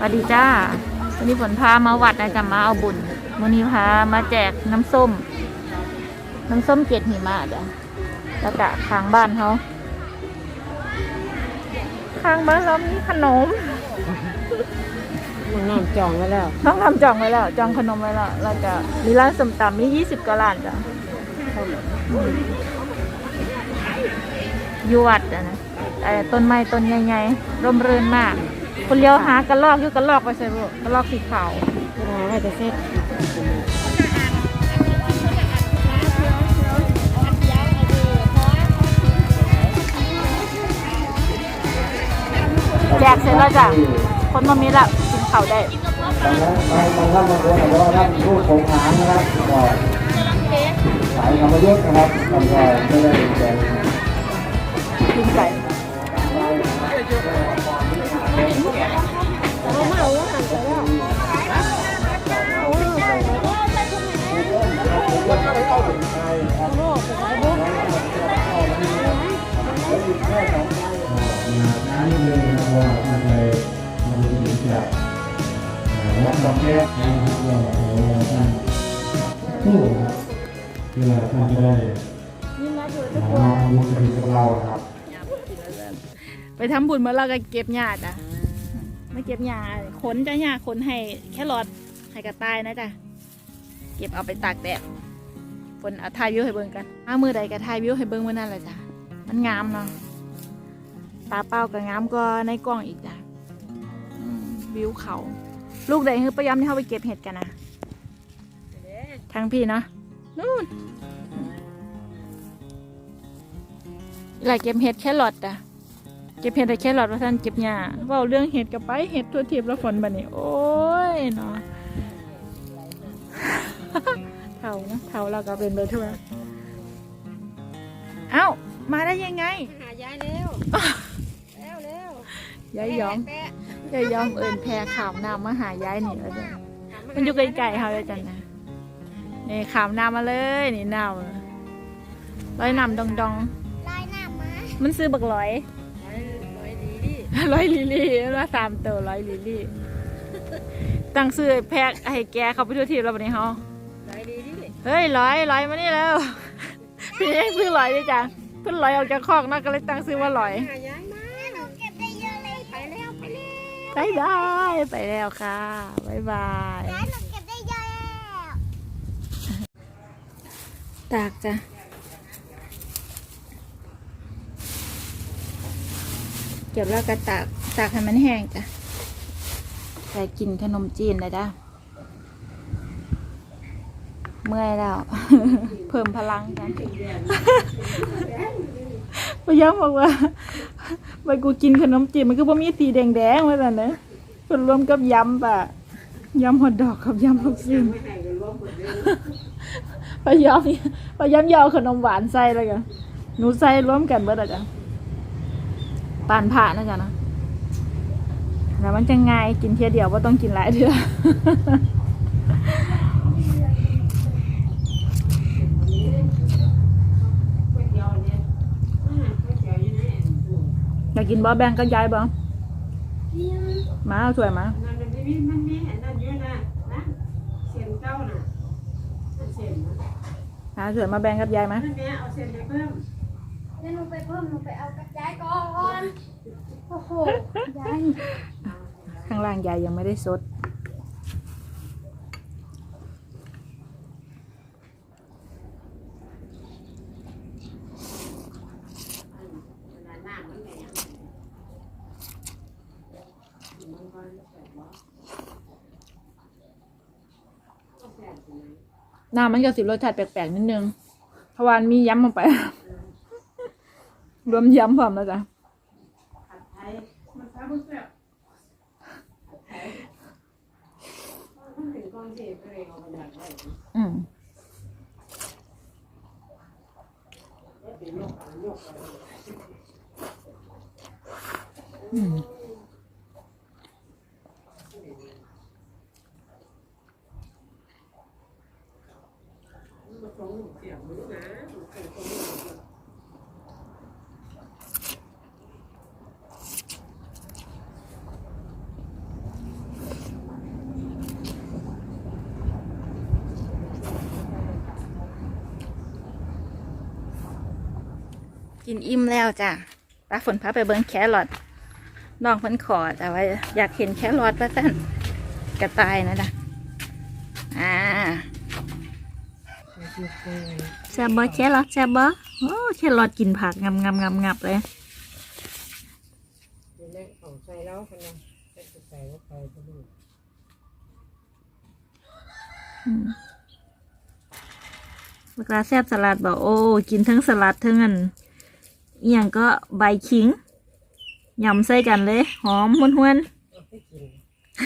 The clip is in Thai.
สวัสดีจ้า วันนี้ฝนพามาวัดนะจ๊ะมาเอาบุญวันนี้พามาแจกน้ำส้ม น้ำส้มเกล็ดหิมะจ้ะแล้วก็ข้างบ้านเขาข้างบ้านเรามีขนมมันน้ำจองไว้แล้ว น้องทำจองไว้แล้ว จองขนมไว้แล้ว เราจะมีร้านสมตำมียี่สิบกว่าร้านจ้ะอยู่วัดอะนะแต่ต้นไม้ต้นใหญ่ๆร่มรื่นมาก คนเลี้ยวหากระลอกอยู่กระลอกไปใส่บุกระลอกสีขาวเวลาไว้จะเสร็จแจกเสร็จแล้วจ้ะ คนมามีละกินข้าวได้ดังนั้นไปบางท่านบางคนบอกว่าท่านผู้คงหางนะครับก็สายธรรมยุทธ์นะครับท่านก็ไม่ได้แจ้งกิ จะจับวัดอกแก้วนะครับว่าท่านผู้ที่เราท่านได้มาบุญกับเราครับไปทำบุญมาเราก็เก็บหญ้าจ้ะไม่เก็บหญ้าขนจะหญ้าขนให้แค่รอดให้กระต่ายนะจ้ะเก็บเอาไปตากแดดฝนเอาถ่ายวิวให้เบิ่งกันอ้ามือใดก็ถ่ายวิวให้เบิ่งมื่อนั่นแหละจ้ะมันงามเนาะตาเป้าก็งามก็ในกล้องอีกจ้ะ วิวเขา ลูกใดคือประยำที่เขาไปเก็บเห็ดกันนะทางพี่เนาะนู่นหลายเก็บเห็ดแค่หลอดอะเก็บเห็ดได้แค่หลอดว่าท่านเก็บหญ้าเว่าเรื่องเห็ดกับไปเห็ดทั่วทิพย์แล้วฝนบันนี้ โอ้ยเนาะเท่านะเท่าเราก็เป็นไปทั่วเอ้ามาได้ยังไง หายายเร็วแล้วเร็วยายยอม แปะยายยอมเอินแพรขามน้ำมาหายายนี่แล้วจ้ะมันอยู่ไกลๆเขาเลยจันนะนี่ขามน้ำมาเลยนี่น้ำร้อยน้ำดองดองลายหน้ามาๆมันซื้อบักร้อยร้อยดีดิร้อยลิลี่มาสามตัวร้อยลิลี่ตั้งซื้อแพรให้แกเขาไปทั่วทีแล้ววันนี้เขาร้อยดีดิเฮ้ยร้อยร้อยมานี่แล้วพี่เองซื้อร้อยดิจ้ะเพิ่นร้อยออกจากคอกนะก็เลยตั้งซื้อว่าร้อย บายบายไปแล้วค่ะบายบายยายหนูเก็บได้เยอะแล้วตากจ้ะเก็บแล้วก็ตากตากให้มันแห้งจ้ะใส่กินขนมจีนเลยจ้ะเมื่อยแล้ว เพิ่มพลังกันพยายามบอกว่า ไปกูกินขนมจีนมันก็บ่มีสีแดงๆว่าแต่นนะส่วนรวมกับยำปะยำฮอทดอกกับยำลูกชิ้นพยายามพยายามอยาเอาขนมหวานใส่เลยกันหนูใส่ร่วมกันเบิดอะจ้ะปานผ่านะจ๊ะนะแล้วมันจะง่ายกินเทียเดียวว่าต้องกินหลายเทื่อ อยา กกินบ่แบงก็ยายบ่มาเอาถ้วยมานั่นมันมีมันมีอันนั้นอยู่นะนะเสียงเจ้าน่ะเสียงนะหาถ้วยมาแบ่งกับยายมานั่นแม่เอาเสียงไปเพิ่มเดี๋ยวหนูไปเพิ่มหนูไปเอากระจายก่อนโอ้โหยายข้างล่างยายยังไม่ได้ซด น้ำมันก็สิรสชาติแปลกๆนิดนึงทวารมีย้ำลงไป รวมย้ำความนะจ๊ะอืมอืม กินอิ่มแล้วจ้ะปลาฝนพาไปเบิ้งแครอทน้องเพิ่นขอแต่ว่าอยากเห็นแครอทว่าตั้นกระต่ายนะจ๊ะอ่า แซ่บบ่แครอทแซ่บบ่โอ้แครอทกินผักงำงำงำงับเลยอยู่ในของใส่แล้วคนนึงจะใส่ว่าใครจะดูเวลาแซ่บสลัดบอกโอ้กินทั้งสลัดทั้งอันอหย่างก็ใบขิงยำใส่กันเลย หอมหวนเอาไปกิน